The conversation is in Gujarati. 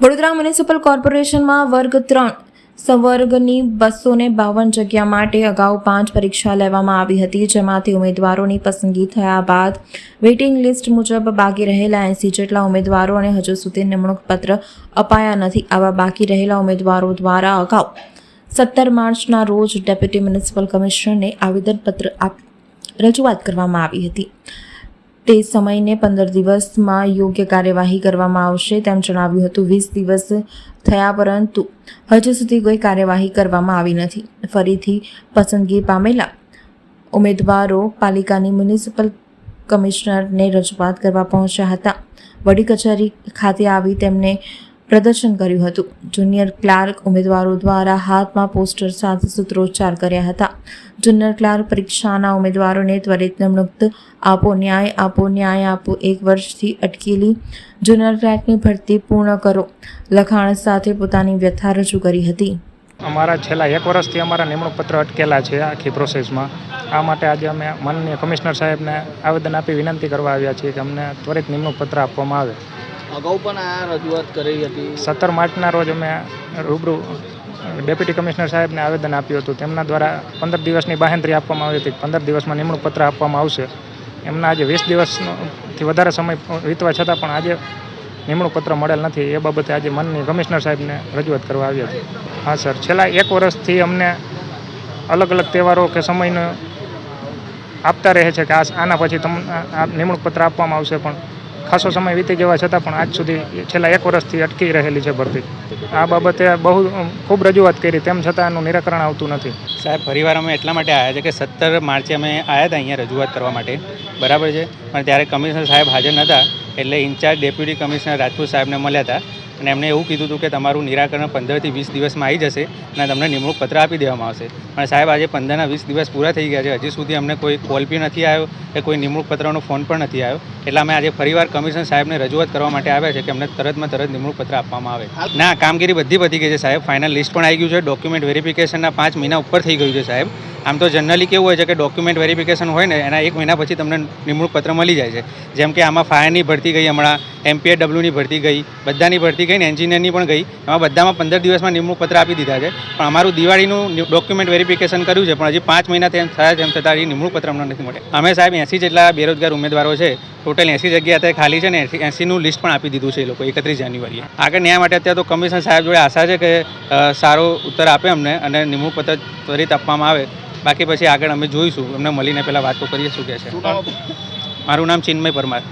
વડોદરા મ્યુનિસિપલ કોર્પોરેશનમાં વર્ગ ત્રણ, સંવર્ગની બસો ને બાવન જગ્યા માટે અગાઉ પાંચ પરીક્ષા લેવામાં આવી હતી, જેમાંથી ઉમેદવારોની પસંદગી થયા બાદ વેઇટિંગ લિસ્ટ મુજબ બાકી રહેલા એંસી જેટલા ઉમેદવારોને હજુ સુધી નિમણૂક પત્ર અપાયા નથી, આવા બાકી રહેલા ઉમેદવારો દ્વારા અગાઉ સત્તર માર્ચના રોજ ડેપ્યુટી મ્યુનિસિપલ કમિશનરને આવેદનપત્ર આપ રજૂઆત કરવામાં આવી હતી. તે સમયને પંદર દિવસમાં યોગ્ય કાર્યવાહી કરવામાં આવશે તેમ જણાવ્યું હતું. વીસ દિવસ થયા પરંતુ હજુ સુધી કોઈ કાર્યવાહી કરવામાં આવી નથી. ફરીથી પસંદગી પામેલા ઉમેદવારો પાલિકાની મ્યુનિસિપલ કમિશનરને રજૂઆત કરવા પહોંચ્યા હતા. વડી કચેરી ખાતે આવી તેમને પ્રદર્શન કર્યું હતું. જુનિયર ક્લાર્ક ઉમેદવારો દ્વારા હાથમાં પોસ્ટર સાથે સૂત્રોચ્ચાર કર્યા હતા. જુનિયર ક્લાર્ક પરીક્ષાના ઉમેદવારોને ત્વરિત નિમણૂક આપો, ન્યાય આપો ન્યાય આપો, એક વર્ષથી અટકેલી જુનિયર ક્લાર્કની ભરતી પૂર્ણ કરો. લખાણ સાથે પોતાની વ્યથા રજૂ કરી હતી. અમારા છેલ્લા એક વર્ષથી અમારા નિમણૂક પત્ર અટકેલા છે આખી પ્રોસેસમાં આ માટે આજે અમે માનનીય કમિશનર સાહેબને આવેદન આપી વિનંતી કરવા આવ્યા છીએ કે અમને ત્વરિત નિમણૂક પત્ર આપવામાં આવે. અગાઉ પણ આ રજૂઆત કરી હતી. સત્તર માર્ચના રોજ અમે રૂબરૂ ડેપ્યુટી કમિશનર સાહેબને આવેદન આપ્યું હતું. તેમના દ્વારા પંદર દિવસની બાહેંધરી આપવામાં આવી હતી. પંદર દિવસમાં નિમણૂક પત્ર આપવામાં આવશે. એમના આજે વીસ દિવસથી વધારે સમય વીતવા છતાં પણ આજે નિમણૂક પત્ર મળેલ નથી. એ બાબતે આજે મનની કમિશનર સાહેબને રજૂઆત કરવા આવી હતી હા, સર. છેલ્લા એક વર્ષથી અમને અલગ અલગ તહેવારો કે સમયનો આપતા રહે છે કે આ આના પછી તમને નિમણૂક પત્ર આપવામાં આવશે પણ ખાસો સમય વીતી જવા છતાં પણ આજ સુધી છેલ્લા એક વર્ષથી અટકી રહેલી છે ભરતી. આ બાબતે બહુ ખૂબ રજૂઆત કરી, તેમ છતાં એનું નિરાકરણ આવતું નથી. સાહેબ ફરીવાર અમે એટલા માટે આવ્યા છે કે સત્તર માર્ચે અમે આવ્યા હતા અહીંયા રજૂઆત કરવા માટે. બરાબર છે? પણ ત્યારે કમિશનર સાહેબ હાજર નહોતા, એટલે ઇન્ચાર્જ ડેપ્યુટી કમિશનર રાજપૂત સાહેબને મળ્યા હતા. અને એમણે એવું કીધું હતું કે તમારું નિરાકરણ પંદરથી વીસ દિવસમાં આવી જશે અને તમને નિમણૂક પત્ર આપી દેવામાં આવશે. પણ સાહેબ આજે પંદરના વીસ દિવસ પૂરા થઈ ગયા છે. હજી સુધી અમને કોઈ કોલ બી નથી આવ્યો કે કોઈ નિમણૂક પત્રનો ફોન પણ નથી આવ્યો. એટલે અમે આજે ફરીવાર કમિશનર સાહેબને રજૂઆત કરવા માટે આવ્યા છે કે અમને તરતમાં તરત નિમણૂક પત્ર આપવામાં આવે. ના કામગીરી બધી વધી ગઈ છે સાહેબ. ફાઇનલ લિસ્ટ પણ આવી ગયું છે. ડોક્યુમેન્ટ વેરિફિકેશનના પાંચ મહિના ઉપર થઈ ગયું છે સાહેબ. આમ તો જનરલી કેવું હોય છે કે ડોક્યુમેન્ટ વેરિફિકેશન હોય ને, એના એક મહિના પછી તમને નિમણૂક પત્ર મળી જાય છે. જેમ કે આમાં ફાયરની ભરતી ગઈ હમણાં એમપીએડબલ્યુની ભરતી ગઈ, બધાની ભરતી ગઈ ને એન્જિનિયરની પણ ગઈ. એમાં બધામાં પંદર દિવસમાં નિમણૂક પત્ર આપી દીધા છે. પણ અમારું દિવાળીનું ડોક્યુમેન્ટ વેરિફિકેશન કર્યું છે, પણ હજી પાંચ મહિના તેમ થયા તેમ છતાં હજી નિમણૂક પત્ર અમને નથી મળ્યા. અમે સાહેબ એંસી જેટલા બેરોજગાર ઉમેદવારો છે ટોટલ એંસી જગ્યા અત્યારે ખાલી છે ને એંસીનું લિસ્ટ પણ આપી દીધું છે એ લોકો એકત્રીસ જાન્યુઆરીએ. આગળ ન્યાય માટે અત્યારે તો કમિશનર સાહેબ જોડે આશા છે કે સારો ઉત્તર આપે અમને અને નિમણૂક પત્ર ત્વરિત આપવામાં આવે. બાકી પછી આગળ અમે જોઈશું. અમને મળીને પહેલાં વાતો કરીએ શું કહે છે? મારું નામ ચિન્મય પરમાર.